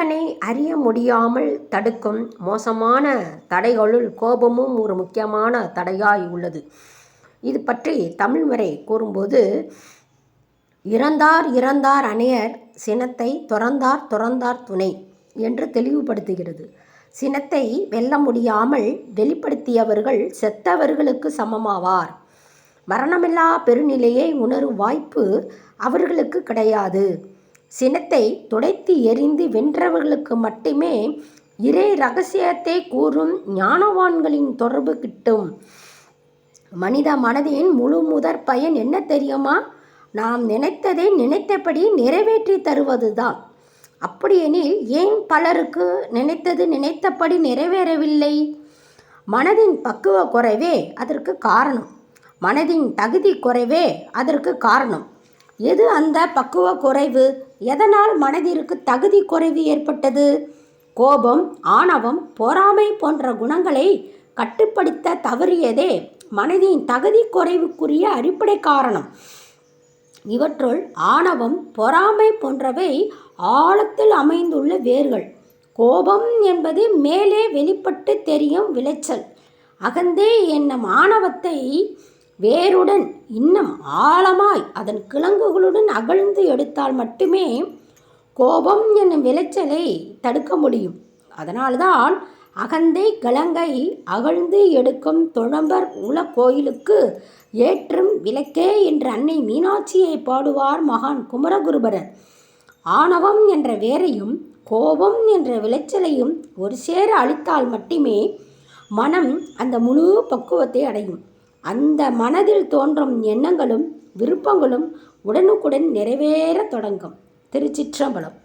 தன்னை அறிய முடியாமல் தடுக்கும் மோசமான தடைகளுள் கோபமும் ஒரு முக்கியமான தடையாய் உள்ளது. இது பற்றி தமிழ்மறை கூறும்போது இறந்தார் இறந்தார் அணையர் சினத்தை துறந்தார் துறந்தார் துணை என்று தெளிவுபடுத்துகிறது. சினத்தை வெல்ல முடியாமல் வெளிப்படுத்தியவர்கள் செத்தவர்களுக்கு சமமாவார். மரணமில்லா பெருநிலையை உணரும் வாய்ப்பு அவர்களுக்கு கிடையாது. சினத்தை துடைத்து எறிந்து வென்றவர்களுக்கு மட்டுமே இறை ரகசியத்தை கூறும் ஞானவான்களின் தொடர்பு கிட்டும். மனித மனதின் முழு முதற் பயன் என்ன தெரியுமா? நாம் நினைத்ததை நினைத்தபடி நிறைவேற்றி தருவதுதான். அப்படியெனில் ஏன் பலருக்கு நினைத்தது நினைத்தபடி நிறைவேறவில்லை? மனதின் பக்குவ குறைவே அதற்கு காரணம். மனதின் தகுதி குறைவே அதற்கு காரணம். எது அந்த பக்குவ குறைவு? எதனால் மனதிற்கு தகுதி குறைவு ஏற்பட்டது? கோபம் ஆணவம் பொறாமை போன்ற குணங்களை கட்டுப்படுத்த தவறியதே மனதின் தகுதி குறைவுக்குரிய அடிப்படை காரணம். இவற்றுள் ஆணவம் பொறாமை போன்றவை ஆழத்தில் அமைந்துள்ள வேர்கள். கோபம் என்பது மேலே வெளிப்பட்டு தெரியும் விளைச்சல். அகந்தே என்னும் ஆணவத்தை வேருடன் இன்னும் ஆழமாய் அதன் கிழங்குகளுடன் அகழ்ந்து எடுத்தால் மட்டுமே கோபம் என்னும் விளைச்சலை தடுக்க முடியும். அதனால்தான் அகந்தை கிழங்கை அகழ்ந்து எடுக்கும் தொழம்பர் உல கோயிலுக்கு ஏற்றும் விளக்கே என்று அன்னை மீனாட்சியை பாடுவார் மகான் குமரகுருபரர். ஆணவம் என்ற வேரையும் கோபம் என்ற விளைச்சலையும் ஒரு சேர அழித்தால் மட்டுமே மனம் அந்த முழு பக்குவத்தை அடையும். அந்த மனதில் தோன்றும் எண்ணங்களும் விருப்பங்களும் உடனுக்குடன் நிறைவேற தொடங்கும். திருச்சிற்றம்பலம்.